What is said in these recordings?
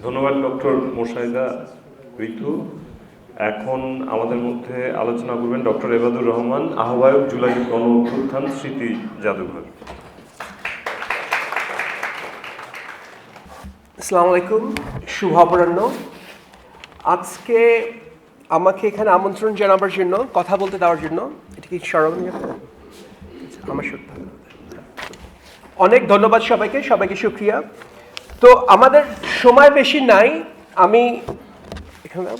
ধন্যবাদ, ডক্টর মোশাইদা ঋতু এখন আমাদের মধ্যে আলোচনা করবেন ডক্টর এবাদুর রহমান, আহ্বায়ক জুলাই গণ অভ্যুত্থান স্মৃতি জাদুঘর। আসসালামু আলাইকুম, শুভ অপরাহ্ন। আজকে আমাকে এখানে আমন্ত্রণ জানাবার জন্য, কথা বলতে দেওয়ার জন্য, এটা কি স্মরণ? আমার সত্য। অনেক ধন্যবাদ সবাইকে সবাইকে সুক্রিয়া তো আমাদের সময় বেশি নাই, আমি এখানে?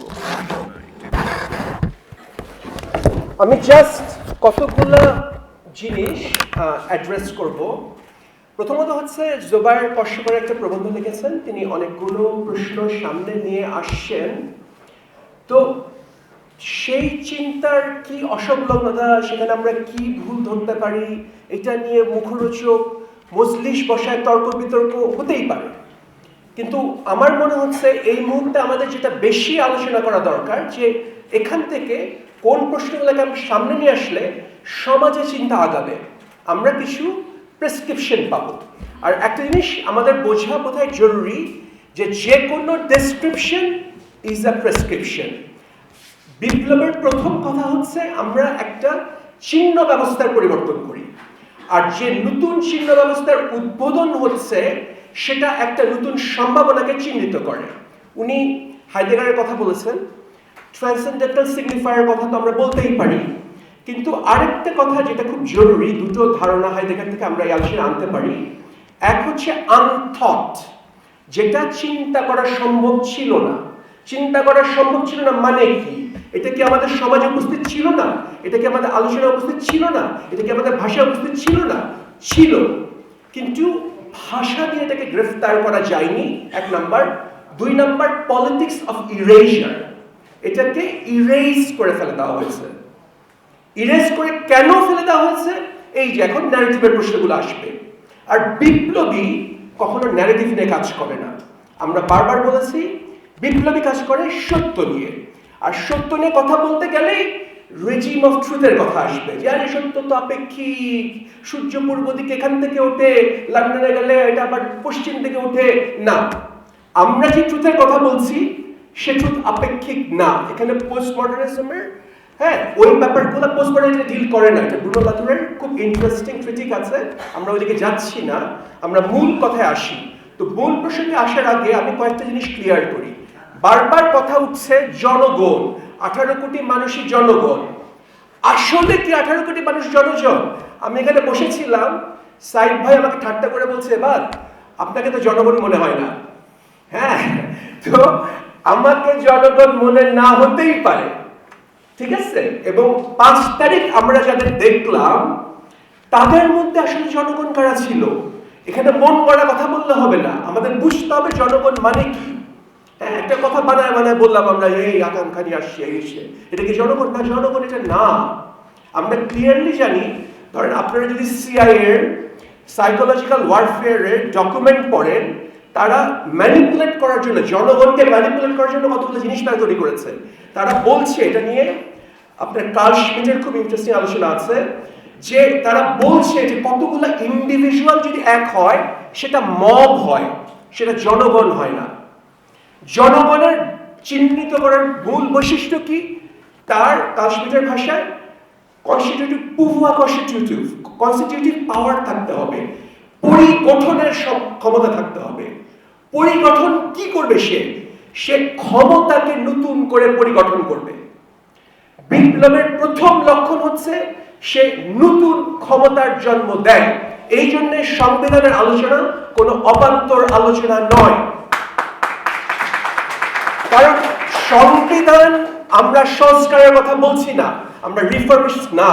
আমি জাস্ট কতগুলো জিনিস অ্যাড্রেস করব। প্রথমত হচ্ছে জোবায়ের কশ্যপের একটা প্রবন্ধ লিখেছেন, তিনি অনেকগুলো প্রশ্ন সামনে নিয়ে আসছেন। তো সেই চিন্তার কি অসংলগ্নতা, সেখানে আমরা কি ভুল ধরতে পারি, এটা নিয়ে মুখরোচক মজলিস বসায় তর্ক বিতর্ক হতেই পারে। কিন্তু আমার মনে হচ্ছে এই মুহূর্তে আমাদের যেটা বেশি আলোচনা করা দরকার, যে এখান থেকে কোন প্রশ্নগুলোকে আমি সামনে নিয়ে আসলে সমাজে চিন্তা আগাবে, আমরা কিছু প্রেসক্রিপশন পাবো। আর একটা জিনিস আমাদের বোঝা বোধহয় জরুরি যে যে কোনো ডেসক্রিপশন ইজ আ প্রেসক্রিপশন বিপ্লবের প্রথম কথা হচ্ছে আমরা একটা চিহ্ন ব্যবস্থার পরিবর্তন করি। আর যে নতুন চিহ্ন ব্যবস্থার উদ্বোধন হচ্ছে সেটা একটা নতুন সম্ভাবনাকে চিহ্নিত করে। উনি হাইডেগারের কথা বলেছেন, ট্রান্সেন্ডেন্টাল সিগনিফায়ার কথা তো আমরা বলতেই পারি। কিন্তু আরেকটা কথা যেটা খুব জরুরি, দুটো ধারণা হাইডেগার থেকে আমরা এই আলোচনা আনতে পারি। এক হচ্ছে আনথট, যেটা চিন্তা করা সম্ভব ছিল না। চিন্তা করা সম্ভব ছিল না মানে কি? এটা কি আমাদের সমাজে উপস্থিত ছিল না? এটা কি আমাদের আলোচনা উপস্থিত ছিল না? এটা কি আমাদের ভাষায় উপস্থিত ছিল না? ছিল। কিন্তু ভাষা দিয়ে এটাকে গ্রেফতার করা যায়নি, এক নাম্বার। দুই নাম্বার পলিটিক্স অফ ইরেজার এটাকে ইরেজ করে ফেলে দেওয়া হয়েছে। ইরেজ করে কেন ফেলে দেওয়া হয়েছে? এই যে এখন ন্যারেটিভের প্রশ্নগুলো আসবে। আর বিপ্লবী কখনো ন্যারেটিভ নিয়ে কাজ করে না। আমরা বারবার বলেছি, বিপ্লবী কাজ করে সত্য নিয়ে। আর সত্য নিয়ে কথা বলতে গেলেই রেজিম অফ ট্রুথের কথা আসবে। যে, আরে, সত্য তো আপেক্ষিক। সূর্য পূর্ব দিকে এখান থেকে ওঠে, লন্ডনে গেলে এটা আবার পশ্চিম দিকে ওঠে। না। আমরা যে ট্রুথের কথা বলছি, সে ট্রুথ আপেক্ষিক না। এখানে পোস্ট মডার্নিজমের হ্যাঁ ওই ব্যাপারগুলো পোস্ট মডার্নিজম ডিল করে না। এটা ব্রুনো লাতুরের খুব ইন্টারেস্টিং ক্রিটিক আছে। আমরা ওইদিকে যাচ্ছি না। আমরা মূল কথায় আসি। তো মূল প্রসঙ্গে আসার আগে আমি কয়েকটা জিনিস ক্লিয়ার করি। বারবার কথা উঠছে জনগণ। আঠারো কোটি মানুষই জনগণ। আসলে কি আঠারো কোটি মানুষ জনজন। আমি এখানে বসেছিলাম সাইদ ভাই আমাকে ঠাট্টা করে বলছে, এবার আপনাকে তো জনগণ মনে হয় না। হ্যাঁ তো আমাকে জনগণ মনে না হতেই পারে। ঠিক আছে? এবং পাঁচ তারিখ আমরা যাদের দেখলাম, তাদের মধ্যে আসলে জনগণ কারা ছিল? এখানে মন করা কথা বললে হবে না। আমাদের বুঝতে হবে জনগণ মানে কি। একটা কথা বানায় বানায় বললাম আমরা, এই আকাঙ্ক্ষা নিয়ে আসছি, এই সে এটা কি জনগণ? না, জনগণ এটা না। আমরা ক্লিয়ারলি জানি, ধরেন আপনারা যদি সিআই এর সাইকোলজিক্যাল ওয়ারফেয়ারের ডকুমেন্ট পড়েন, তারা ম্যানিপুলেট করার জন্য, জনগণকে ম্যানিপুলেট করার জন্য কতগুলো জিনিস তারা তৈরি করেছে। তারা বলছে এটা নিয়ে আপনার schmitt-এর খুব ইন্টারেস্টিং আলোচনা আছে, যে তারা বলছে যে কতগুলো ইন্ডিভিজুয়াল যদি এক হয়, সেটা মব হয়, সেটা জনগণ হয় না। জনগণের চিহ্নিত করার মূল বৈশিষ্ট্য কি? তার কাশ্মীরের ভাষায় কনস্টিটিউটিভ পুহুয়া কনস্টিটিউটিভ কনস্টিটিউটিভ পাওয়ার থাকতে হবে। পরিগঠনের সব ক্ষমতা থাকতে হবে। পরিগঠন কি করবে সে? সে ক্ষমতাকে নতুন করে পরিগঠন করবে। বিপ্লবের প্রথম লক্ষণ হচ্ছে সে নতুন ক্ষমতার জন্ম দেয়। এই জন্য সংবিধানের আলোচনা কোনো অবান্তর আলোচনা নয়। কারণ সংবিধান আমরা সংস্কারের কথা বলছি না, আমরা রিফর্মিস্ট না।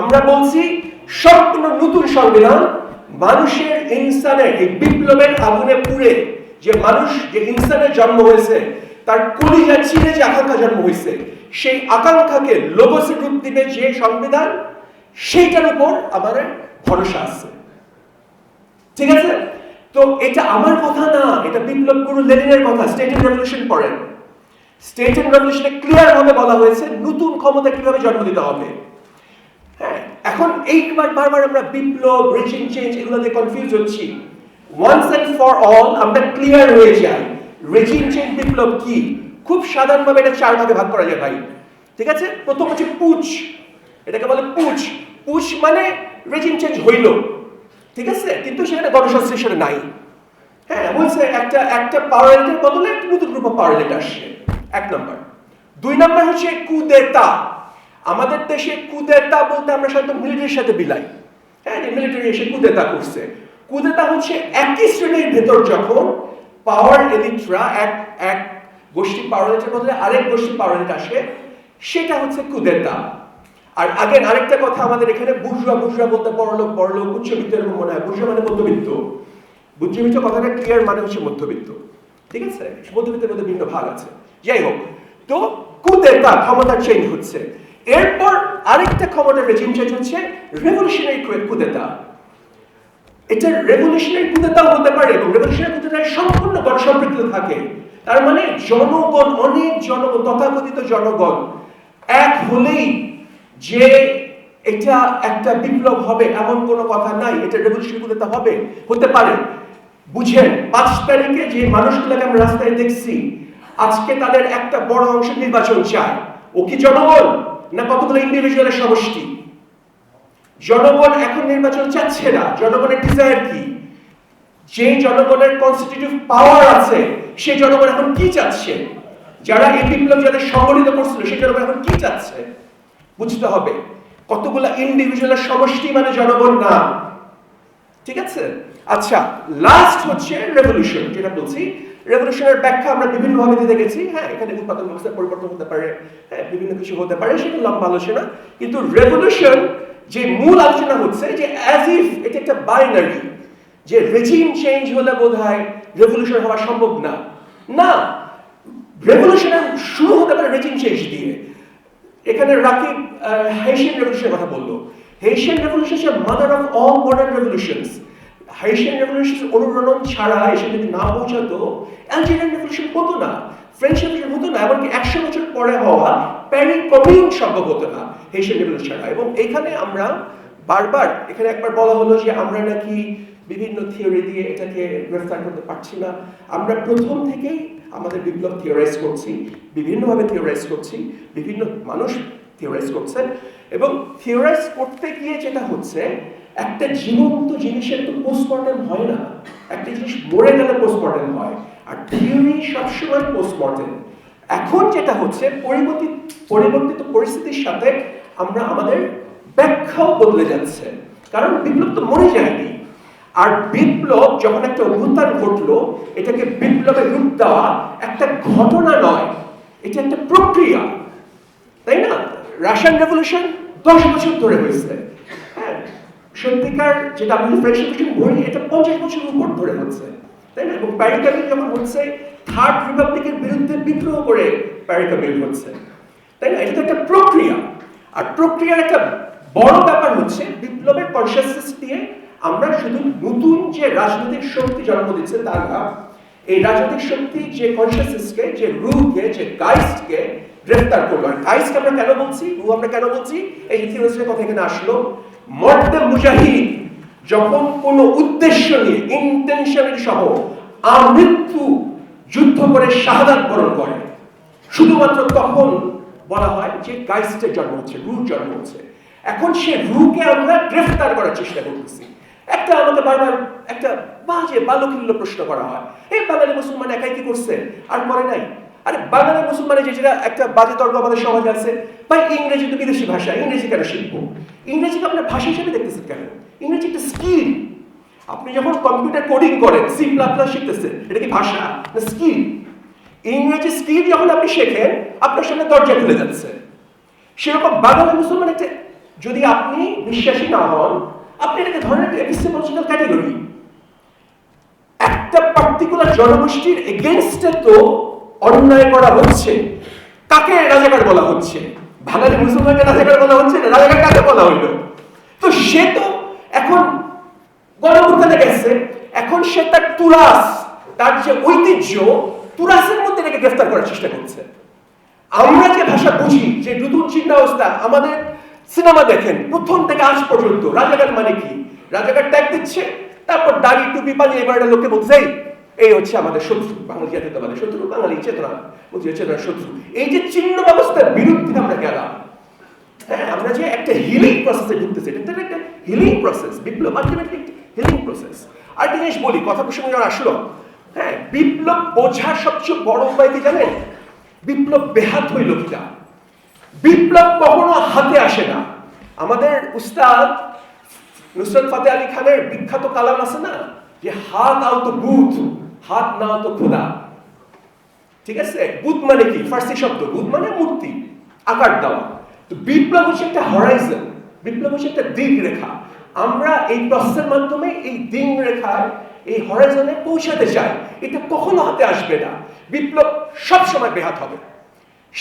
আমরা বলছি সম্পূর্ণ নতুন সংবিধান মানুষের ইনসানের এই বিপ্লবের আগুনে পুড়ে যে মানুষ, যে ইনসানের জন্ম হয়েছে, তার কলিজা ছিঁড়ে যে আকাঙ্ক্ষা জন্ম হয়েছে, সেই আকাঙ্ক্ষাকে লোগসে রূপ দিবে যে সংবিধান, সেইটার উপর আমাদের ভরসা আছে। ঠিক আছে? তো এটা আমার কথা না, এটা বিপ্লব গুরু লেনিনের কথা স্টেট এন্ড রেভলিউশন পড়েন স্টেট এন্ড রেভলিউশনে ক্লিয়ার ভাবে বলা হয়েছে নতুন ক্ষমতা কীভাবে জন্ম দিতে হবে। হ্যাঁ এখন এইবার বারবার আমরা বিপ্লব রেজিম চেঞ্জ এগুলো এগুলোতে কনফিউজ হচ্ছি। ওয়ান্স এন্ড ফর অল আমরা ক্লিয়ার হয়ে যাই। রেজিম চেঞ্জ বিপ্লব কি? খুব সাধারণভাবে এটা চার ভাগে ভাগ করা যায় ভাই। ঠিক আছে? প্রথম হচ্ছে পুচ। এটাকে বলে পুচ। পুচ মানে রেজিম চেঞ্জ হইল। ঠিক আছে? কিন্তু সেখানে গণসংশ্লেষণ নাই। হ্যাঁ বলছে একটা একটা পাওয়ার এলিটের বদলে একটা নতুন গ্রুপ অফ পাওয়ার এলিট আসছে। এক নম্বর দুই নম্বর হচ্ছে কুদেতা। আমাদের দেশে কুদেতা বলতে আমরা সাধারণত মিলিটারির সাথে বিলাই। হ্যাঁ মিলিটারি এসে কুদেতা করছে। কুদেতা হচ্ছে একই শ্রেণির ভেতর যখন পাওয়ার এলিটরা এক এক গোষ্ঠী পাওয়ার এলিটের বদলে আরেক গোষ্ঠী পাওয়ার এলিট আসে, সেটা হচ্ছে কুদেতা। আর আগে আরেকটা কথা আমাদের এখানে বুর্জুয়া বুর্জুয়া বলতে বড়লোক বড়লোক উচ্চবিত্ত এরকম মনে হয়। বুর্জুয়া মানে মধ্যবিত্ত। বুদ্ধিমিত কথাটা ক্লিয়ার মানে হচ্ছে মধ্যবিত্ত। ঠিক আছে? মধ্যবিত্তের মধ্যে ভিন্ন ভাগ আছে। যাই হোক, তো কুদেতা ক্ষমতা চেঞ্জ হচ্ছে। এরপর আরেকটা ক্ষমতার রেজিম চেঞ্জ হচ্ছে রেভলিউশনারি কুদেতা এটা রেভলিউশনারি কুদেতাও হতে পারে এবং রেভলিউশনারি কুদেতায় সম্পূর্ণ গণসম্পৃক্ত থাকে। তার মানে জনগণ, অনেক জনগণ, তথাকথিত জনগণ, এক হলেই যে এটা একটা বিপ্লব হবে, এমন কোনো কথা নাই, এটা রেভলিউশনারি কুদেতা হবে, হতে পারে। বুঝেন, পাঁচ তারিখে যে মানুষগুলোকে আমরা রাস্তায় দেখছি, আজকে তাদের একটা বড় অংশ নির্বাচন চায়। ও কি জনগণ না কতগুলো ইন্ডিভিজুয়ালের সমষ্টি? জনগণ এখন নির্বাচন চাচ্ছে না। জনগণের ডিজায়ার কি? যে জনগণের কনস্টিটিউটিভ পাওয়ার আছে সেই জনগণ এখন কি চাচ্ছে? যারা এই বিপ্লব যাদের সংগঠিত করছিল সেই জনগণ এখন কি চাচ্ছে? বুঝতে হবে। কতগুলো ইন্ডিভিজুয়ালের সমষ্টি মানে জনগণ না। ঠিক আছে? আচ্ছা লাস্ট হচ্ছে রেভলিউশন যেটা বলছি। রেভলিউশনের ব্যাখ্যা আমরা বিভিন্ন ভাবে দিতে গেছি হ্যাঁ এখানে উৎপাদন ব্যবস্থার পরিবর্তন হতে পারে হ্যাঁ বিভিন্ন কিছু হতে পারে, সেটা লম্বা আলোচনা। কিন্তু রেভলিউশন যে মূল আলোচনা হচ্ছে, যে অ্যাজ ইফ এটা একটা বাইনারি যে রেজিম চেঞ্জ হলে বোধ হয় রেভলিউশন হওয়া সম্ভব না। না রেভলিউশনের শুরু হতে পারে রেজিম চেঞ্জ দিয়ে। এখানে রাকিব হেশিয়ান রেভলিউশনের কথা বলল। হেশিয়ান রেভলিউশন হচ্ছে mother of all modern revolutions Haitian revolution অনুরণন ছাড়া এসে যদি না পৌঁছাতো অ্যালজেরিয়ান রেভলিউশন হতো না ফ্রেঞ্চ রেভলিউশন হতো না, এমনকি একশো বছর পরে হওয়া প্যারি কমিউন সম্ভব হতো না হেশিয়ান রেভলিউশন ছাড়া। এবং এখানে আমরা বারবার, এখানে একবার বলা হলো যে আমরা নাকি বিভিন্ন থিওরি দিয়ে এটাকে গ্রেফতার করতে পারছি না। আমরা প্রথম থেকেই আমাদের বিপ্লব থিওরাইজ করছি, বিভিন্নভাবে থিওরাইজ করছি, বিভিন্ন মানুষ থিওরাইজ করছেন এবং থিওরাইজ করতে গিয়ে যেটা হচ্ছে, একটা জীবন্ত জিনিসের তো পোস্টমর্টেম হয় না। একটা জিনিস মরে গেলে পোস্টমর্টেম হয়। আর থিওরি সবসময় পোস্টমর্টেম এখন যেটা হচ্ছে পরিবর্তিত পরিবর্তিত পরিস্থিতির সাথে আমরা আমাদের ব্যাখ্যাও বদলে যাচ্ছে। কারণ বিপ্লব তো মরে যায়নি। আর বিপ্লব যখন একটা অভ্যুত্থান ঘটলো, এটাকে বিপ্লবের রূপ দেওয়া একটা ঘটনা নয়, এটা একটা প্রক্রিয়া। তাই না? রাশিয়ান রেভলিউশন দশ বছর ধরে হয়েছে। হ্যাঁ সত্যিকার যেটা আমি ফ্রেঞ্চ বলি, এটা পঞ্চাশ বছর উপর ধরে হচ্ছে। তাই না? এবং প্যারিকামিল যখন হচ্ছে থার্ড রিপাবলিকের বিরুদ্ধে বিদ্রোহ করে প্যারিকামিল হচ্ছে। তাই না? এটা তো একটা প্রক্রিয়া। আর প্রক্রিয়ার একটা বড় ব্যাপার হচ্ছে, বিপ্লবের কনসিয়াসনেস দিয়ে আমরা শুধু নতুন যে রাজনৈতিক শক্তি জন্ম দিচ্ছে তা না, এই রাজনৈতিক শক্তি যে কনসিয়াসনেসকে যে রুকে যে গাইস্টকে গ্রেফতার করল। আর গাইস্ট আমরা কেন বলছি? রু আমরা কেন বলছি? এই থিওরিস্টের কথা এখানে আসলো। মর্দে মুজাহিদ যখন কোনো উদ্দেশ্য নিয়ে ইন্টেনশনের সহ আমৃত্যু যুদ্ধ করে শাহাদাত বরণ করে, শুধুমাত্র তখন বলা হয় যে গাইস্টের জন্ম হচ্ছে রুর জন্ম হচ্ছে। এখন সে রুকে আমরা গ্রেফতার করার চেষ্টা করতেছি। একটা আমাকে বারবার একটা বাজে বালকিল্য প্রশ্ন করা হয়। এই বাঙালি মুসলমান একাই কি করছে? আর করে নাই। আরে বাঙালি মুসলমানের যে যেটা একটা বাজে তর্ক আমাদের সমাজে আছে, ভাই ইংরেজি তো বিদেশি ভাষা, ইংরেজি কেন শিখব? ইংরেজিকে আপনার ভাষা হিসেবে দেখতেছেন কেন? ইংরেজি একটা স্কিল। আপনি যখন কম্পিউটার কোডিং করেন সি প্লাস শিখতেছেন, এটা কি ভাষা না স্কিল? ইংরেজি স্কিল যখন আপনি শেখেন, আপনার সামনে দরজা খুলে যাচ্ছে। সেরকম বাঙালি মুসলমান একটা যদি আপনি বিশ্বাসী না হন আপনি এটাকে একটা এপিস্টেমোলজিক্যাল ক্যাটাগরি একটা পার্টিকুলার জনগোষ্ঠীর এগেনস্টে তো অন্যায় করা হচ্ছে। কাকে রাজাকার বলা হচ্ছে? মুসলমানকে রাজাকার বলা হচ্ছে না? রাজাকার কাকে বলা হইল? তো সে তো এখন গণমুখানে গেছে, এখন সে তার তুরাস, তার যে ঐতিহ্য, তুরাসের মধ্যে এটাকে গ্রেফতার করার চেষ্টা করছে। আমরা যে ভাষা বুঝি, যে নতুন চিন্তা অবস্থা আমাদের সিনেমা দেখেন প্রথম থেকে আজ পর্যন্ত। রাজাকার মানে কি? রাজাকার ট্যাগ দিচ্ছে তারপর দাড়ি টুপি পালিয়ে এবার একটা লোককে বলছে "এই, হচ্ছে আমাদের শত্রু বাঙালি জাতীয়তাবাদের শত্রু বাঙালি চেতনা চেতনার শত্রু। এই যে চিহ্ন ব্যবস্থার বিরুদ্ধে আমরা গেলাম হ্যাঁ আমরা যে একটা হিলিং প্রসেসে ঢুকতেছি এটা একটা হিলিং প্রসেস বিপ্লব আলটিমেটলি হিলিং প্রসেস আর জিনিস বলি কথা প্রসঙ্গে আসলো হ্যাঁ বিপ্লব বোঝার সবচেয়ে বড় উপায় কি জানেন? বিপ্লব বেহাত হইল কিনা? বিপ্লব কখনো হাতে আসে না। আমাদের উস্তাদ নুসরত ফাতে আলী খানের বিখ্যাত কালাম আছে না? যে হাত আও তো বুথ হাত না তো খোদা। ঠিক আছে? বুথ মানে কি? ফার্সি শব্দ। বুথ মানে মূর্তি, আকার দেওয়া। তো বিপ্লব হচ্ছে একটা হরাইজন বিপ্লব হচ্ছে একটা দিক রেখা। আমরা এই প্রসেসের মাধ্যমে এই দিন রেখায়, এই হরাইজনে পৌঁছাতে চাই। এটা কখনো হাতে আসবে না। বিপ্লব সবসময় বেহাত হবে।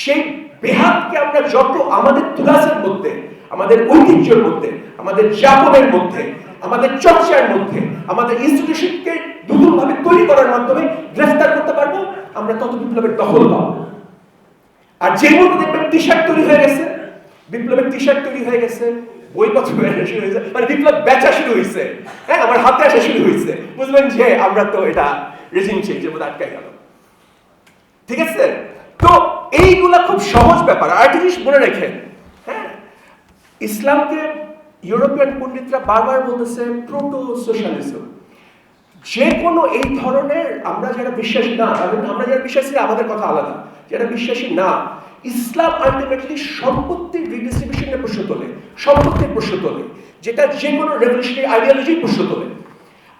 সেই বেহাতকে আমরা যত আমাদের তুলাসের মধ্যে, আমাদের ঐতিহ্যের মধ্যে, আমাদের যাপনের মধ্যে, আমাদের চর্চার মধ্যে, আমাদের ইনস্টিটিউশনকে দুদুলভাবে তৈরি করার মাধ্যমে গ্রেফতার করতে পারব, আমরা তত বিপ্লবের দখল পাবো। আর যে মুহূর্তে দেখবেন টি শার্ট তৈরি হয়ে গেছে, বিপ্লবের টি শার্ট তৈরি হয়ে গেছে বইপত্র বেরোনো শুরু হয়েছে মানে বিপ্লব বেচা শুরু হয়েছে হ্যাঁ আমার হাতে আসা শুরু হয়েছে। বুঝলেন যে আমরা তো এটা রেজিম চেঞ্জের মধ্যে আটকে গেল ঠিক আছে? তো এইগুলা খুব সহজ ব্যাপার। আর জিনিস মনে রেখেন হ্যাঁ ইসলামকে ইউরোপিয়ান পণ্ডিতরা বারবার বলতেছে প্রোটো সোশ্যালিজম যে কোনো এই ধরনের আমরা যারা বিশ্বাসী না আমরা যারা বিশ্বাসী আমাদের কথা আলাদা। যারা বিশ্বাসী না, ইসলাম আলটিমেটলি সম্পত্তির রিডিস্ট্রিবিউশনের প্রশ্ন তোলে, সম্পত্তির প্রশ্ন তোলে, যেটা যে কোনো রেভলিউশনারি আইডিওলজির প্রশ্ন তোলে।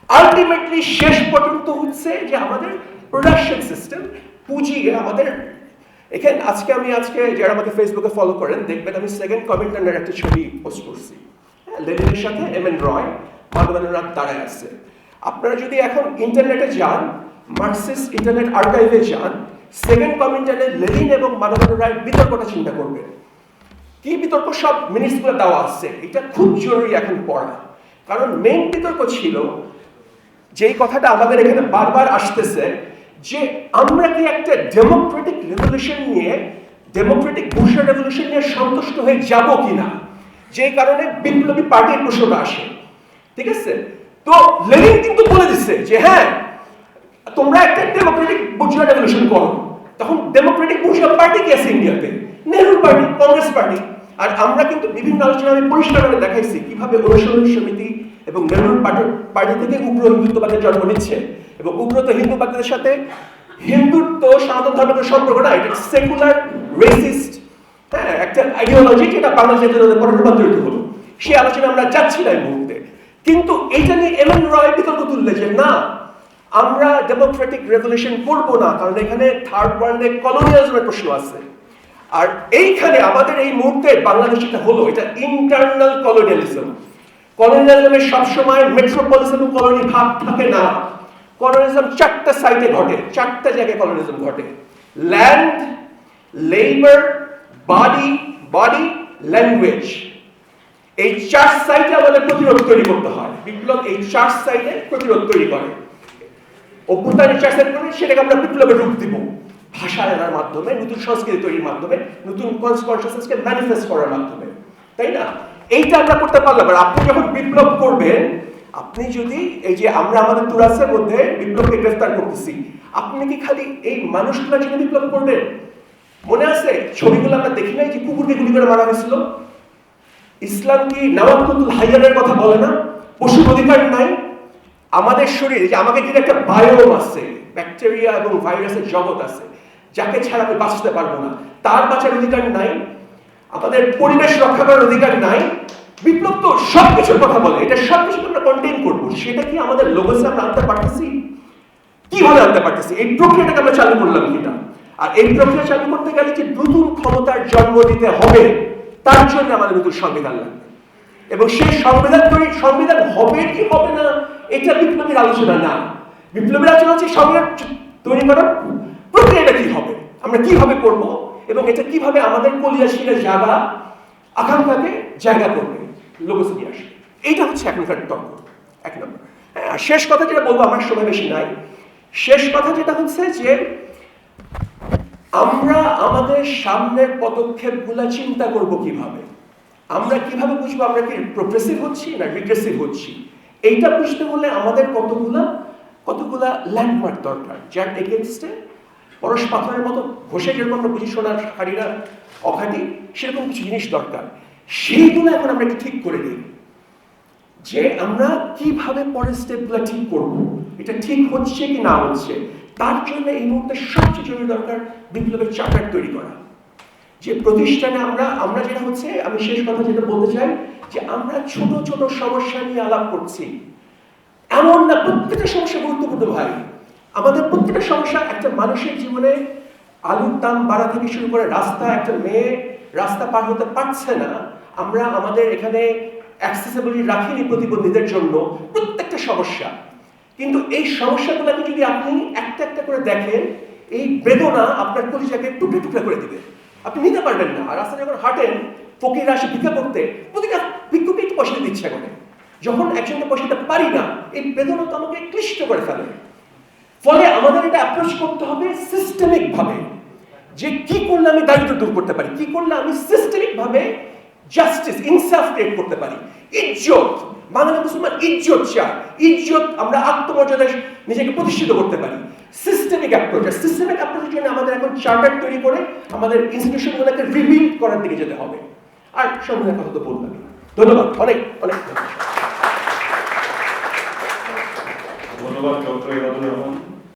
আলটিমেটলি শেষ পর্যন্ত হচ্ছে যে আমাদের প্রোডাকশন সিস্টেম পুঁজি আমাদের এখানে আজকে আমি আজকে যারা আমাকে ফেসবুকে ফলো করেন দেখবেন আমি সেকেন্ড কমেন্টার একটা ছবি পোস্ট করছি। হ্যাঁ, লেনিনের সাথে এম এন রয় মাধবেন্দ্রনাথ দাঁড়ায় আছে। আপনারা যদি এখন ইন্টারনেটে যান মার্কসিস্ট ইন্টারনেট আর্কাইভে যান সেকেন্ড কমেন্টারে লেনিন এবং মাধবেন্দ্র রায়ের বিতর্কটা চিন্তা করবেন। কি বিতর্ক? সব মিনিটসগুলো দেওয়া আছে। এটা খুব জরুরি এখন পড়া। কারণ মেইন বিতর্ক ছিল যেই কথাটা আমাদের এখানে বারবার আসতেছে যে আমরা কি একটা ডেমোক্রেটিক রেভলিউশন নিয়ে ডেমোক্রেটিক বুশার রেভলিউশন নিয়ে সন্তুষ্ট হয়ে যাব কিনা? যেই কারণে বিপ্লবী পার্টির প্রশ্নটা আসে। ঠিক আছে? তো লেনিন কিন্তু বলে দিচ্ছে যে হ্যাঁ তোমরা একটা ডেমোক্রেটিক বুর্জুয়া রেভলিউশন করো। তখন ডেমোক্রেটিক বুর্জুয়া পার্টি কি আছে ইন্ডিয়াতে নেহরু পার্টি কংগ্রেস পার্টি আর আমরা কিন্তু বিভিন্ন আলোচনা আমি পরিষ্কারভাবে দেখাইছি কীভাবে অনুসরণ সমিতি এবং পার্টি পার্টি থেকে উগ্র হিন্দুত্ববাদের জন্ম নিচ্ছে। এবং উগ্রত হিন্দুবাদের সাথে হিন্দুত্ব, সনাতন ধর্মের সম্পর্ক না এটা সেকুলার রেসিস্ট হ্যাঁ একটা আইডিওলজি যেটা বাংলাদেশের পরে রূপান্তরিত হলো। সেই আলোচনা আমরা যাচ্ছি না এই মুহূর্তে। কিন্তু এইটা নিয়ে এম রয় বিতর্ক তুললে যে না, আমরা ডেমোক্রেটিক রেভলিউশন করব না, কারণ এখানে থার্ড ওয়ার্ল্ডে কলোনিয়ালিজমের প্রশ্ন আছে। আর এইখানে আমাদের এই মুহূর্তে বাংলাদেশ এটা হলো, এটা ইন্টারনাল কলোনিয়ালিজম কলোনিয়ালিজমের সবসময় মেট্রোপলিস এবং কলোনি ভাব থাকে না। কলোনিয়ালিজম চারটা সাইটে ঘটে, চারটা জায়গায় কলোনিয়ালিজম ঘটে। Land labour body body language এই চার সাইটে আমাদের প্রতিরোধ তৈরি করতে হয়। বিপ্লব এই চার সাইটে প্রতিরোধ তৈরি করে। অভ্যুত্থানের চার সাইড করে সেটাকে আমরা বিপ্লবের রূপ দিব। ভাষা আনার মাধ্যমে, নতুন সংস্কৃতি তৈরির মাধ্যমে, নতুন কনসিয়াসনেসকে ম্যানিফেস্ট করার মাধ্যমে। তাই না? এইটা আমরা করতে পারলাম। আপনি যখন বিপ্লব করবেন আপনি যদি এই যে আমরা আমাদের তুরাসের মধ্যে বিপ্লবকে গ্রেফতার করতেছি, আপনি কি খালি এই মানুষগুলো জন্য বিপ্লব করবেন? মনে আছে ছবিগুলো আমরা দেখি নাই যে কুকুরকে গুলি করে মারা হয়েছিল? ইসলাম কি নওয়াবতুল হাইয়ানের কথা বলে না? পশুর অধিকার নাই? আমাদের শরীরে যে আমাকে কিন্তু একটা বায়োম আছে ব্যাকটেরিয়া এবং ভাইরাসের জগৎ আছে, যাকে ছাড়া আমি বাঁচতে পারব না। তার বাঁচার অধিকার নাই, আমাদের পরিবেশ রক্ষা করার অধিকার নাই বিপ্লব তো সবকিছুর কথা বলে, এটা সব কিছু আমরা কন্টেন করব। সেটা কি আমাদের লোগোসে আমরা আনতে পারতেছি? কীভাবে আনতে পারতেছি? এই প্রক্রিয়াটাকে আমরা চালু করলাম কিনা? আর এই প্রক্রিয়া চালু করতে গেলে যে নতুন ক্ষমতার জন্ম দিতে হবে, তার জন্য আমাদের নতুন সংবিধান লাগবে। এবং সেই সংবিধান তৈরি সংবিধান হবে কি হবে না, এটা বিপ্লবীর আলোচনা না। বিপ্লবীর আলোচনা হচ্ছে সংবিধান তৈরি করার প্রক্রিয়াটা কি হবে? আমরা কীভাবে করব? এবং এটা কীভাবে আমাদের কলিয়াশীলের জায়গা আকাঙ্ক্ষাকে জায়গা করবে? লোকসে নিয়ে আসবে এইটা হচ্ছে এখনকার তর্ক এক নম্বর। হ্যাঁ, শেষ কথা যেটা বলব আমার সময় বেশি নাই। শেষ কথা যেটা হচ্ছে যে আমরা আমাদের সামনের পদক্ষেপগুলা চিন্তা করব কীভাবে? আমরা কীভাবে বুঝব আমরা কি প্রোগ্রেসিভ হচ্ছি না রিগ্রেসিভ হচ্ছি? এইটা বুঝতে হলে আমাদের কতগুলা কতগুলা ল্যান্ডমার্ক দরকার? যার এগেনস্টে পরশ পাথরের মতো ঘষে যেরকম আমরা বুঝি সোনার হাড়িরা অখাটি সেরকম কিছু জিনিস দরকার। সেইগুলো এখন আমরা একটু ঠিক করে দিই যে আমরা কীভাবে পরের স্টেপগুলো ঠিক করব, এটা ঠিক হচ্ছে কি না হচ্ছে, তার জন্য এই মুহূর্তে সবচেয়ে জরুরি দরকার বিপ্লবের চার্টার তৈরি করা। যে প্রতিষ্ঠানে আমরা আমরা যেটা হচ্ছে, আমি শেষ কথা যেটা বলতে চাই, যে আমরা ছোট ছোট সমস্যা নিয়ে আলাপ করছি। এমন না, প্রত্যেকটা সমস্যা গুরুত্বপূর্ণ ভাই। আমাদের প্রত্যেকটা সমস্যা একটা মানুষের জীবনে আলুর দাম বাড়া থেকে শুরু করে রাস্তা, একটা মেয়ে রাস্তা পার হতে পারছে না। আমরা আমাদের এখানে অ্যাক্সেসিবিলিটি রাখিনি প্রতিবন্ধীদের জন্য, প্রত্যেকটা সমস্যা। কিন্তু এই সমস্যাগুলোকে যদি আপনি একটা একটা করে দেখেন, এই বেদনা আপনার কলিজাকে টুকরে টুকরে করে দিবে। আপনি নিতে পারবেন না। আর রাস্তায় যখন হাঁটেন ফকির আসে ভিক্ষা করতে, প্রতিটা ভিক্ষুকে একটু পয়সা দিতে ইচ্ছা করে। যখন একজনকে পয়সা দিতে পারি না, এই বেদনা তো আমাকে ক্লিষ্ট করে ফেলে। ফলে আমাদের এটা অ্যাপ্রোচ করতে হবে সিস্টেমিক ভাবে। যে কি করলে আমি দারিদ্র দূর করতে পারি, কি করলে আমি সিস্টেমিক ভাবে জাস্টিস ইনসাফ ক্রিয়েট করতে পারি। ইজ্জত, বাঙালি মুসলমান ইজ্জত চায়। ইজ্জত আমরা আত্মমর্যাদায় নিজেকে প্রতিষ্ঠিত করতে পারি। সিস্টেমিক অ্যাপ্রোচ সিস্টেমিক অ্যাপ্রোচের জন্য আমাদের এখন চার্টার তৈরি করে আমাদের ইনস্টিটিউশনগুলোকে রিবিল্ড করার দিকে যেতে হবে। আর সম্বন্ধে কথা তো বললাম। ধন্যবাদ। অনেক অনেক ধন্যবাদ। ধন্যবাদ, ডক্টর রহমান।